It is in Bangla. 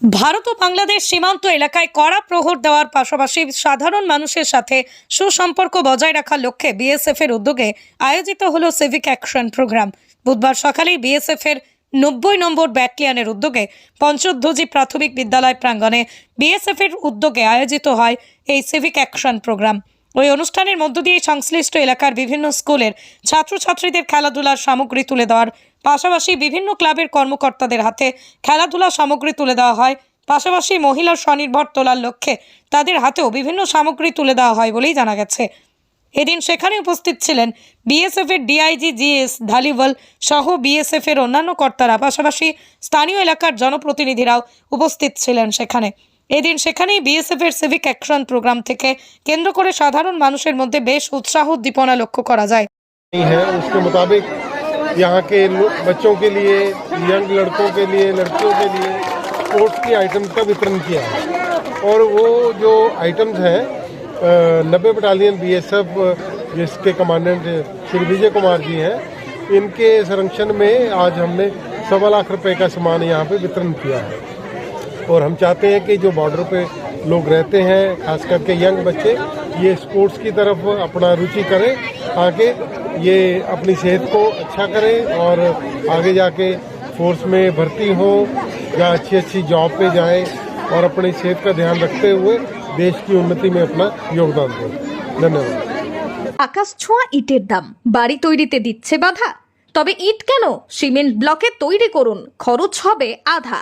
ভারত ও বাংলাদেশ সীমান্ত এলাকায় কড়া প্রহর দেওয়ার পাশাপাশি সাধারণ মানুষের সাথে সুসম্পর্ক বজায় রাখার লক্ষ্যে বিএসএফ এর উদ্যোগে আয়োজিত হলো সিভিক অ্যাকশন প্রোগ্রাম বুধবার সকালেই বিএসএফ এর নব্বই নম্বর ব্যাটালিয়নের উদ্যোগে পঞ্চধ্বজি প্রাথমিক বিদ্যালয় প্রাঙ্গণে বিএসএফ এর উদ্যোগে আয়োজিত হয় এই সিভিক অ্যাকশন প্রোগ্রাম ওই অনুষ্ঠানের মধ্য দিয়ে সংশ্লিষ্ট এলাকার বিভিন্ন স্কুলের ছাত্রছাত্রীদের খেলাধুলার সামগ্রী তুলে দেওয়ার পাশাপাশি বিভিন্ন ক্লাবের কর্মকর্তাদের হাতে খেলাধুলার সামগ্রী তুলে দেওয়া হয়। পাশাপাশি মহিলার স্বনির্ভর তোলার লক্ষ্যে তাদের হাতেও বিভিন্ন সামগ্রী তুলে দেওয়া হয় বলেই জানা গেছে। এদিন সেখানে উপস্থিত ছিলেন বিএসএফ এর ডিআইজি জিএস ধালিওয়াল সহ বিএসএফ এর অন্যান্য কর্তারা। পাশাপাশি স্থানীয় এলাকার জনপ্রতিনিধিরাও উপস্থিত ছিলেন সেখানে। এদিন সেখানেই বিএসএফ এর সিভিক অ্যাকশন প্রোগ্রাম থেকে কেন্দ্র করে সাধারণ মানুষের মধ্যে বেশ উৎসাহ উদ্দীপনা লক্ষ্য করা যায় नहीं है उसके मुताबिक यहाँ के लो- बच्चों के लिए यंग लड़कों के लिए लड़कियों के लिए स्पोर्ट्स की आइटम्स का वितरण किया है और वो जो आइटम्स हैं नब्बे बटालियन बीएसएफ जिसके कमांडेंट श्री विजय कुमार जी हैं इनके संरक्षण में आज हमने सवा लाख रुपए का सामान यहाँ पे वितरण किया है और हम चाहते हैं कि जो बॉर्डर पे लोग रहते हैं खास करके यंग बच्चे ये स्पोर्ट्स की तरफ अपना रुचि करें ताकि ये अपनी सेहत को अच्छा करें और आगे जाके फोर्स में भर्ती हो या अच्छी अच्छी जॉब पे जाएं और अपनी सेहत का ध्यान रखते हुए देश की उन्नति में अपना योगदान दें धन्यवाद আকাশ ছোঁয়া ইটের দাম বাড়ি তৈরিতে দিচ্ছে বাধা তবে ইট কেন সিমেন্ট ব্লকে তৈরি করুন খরচ হবে আধা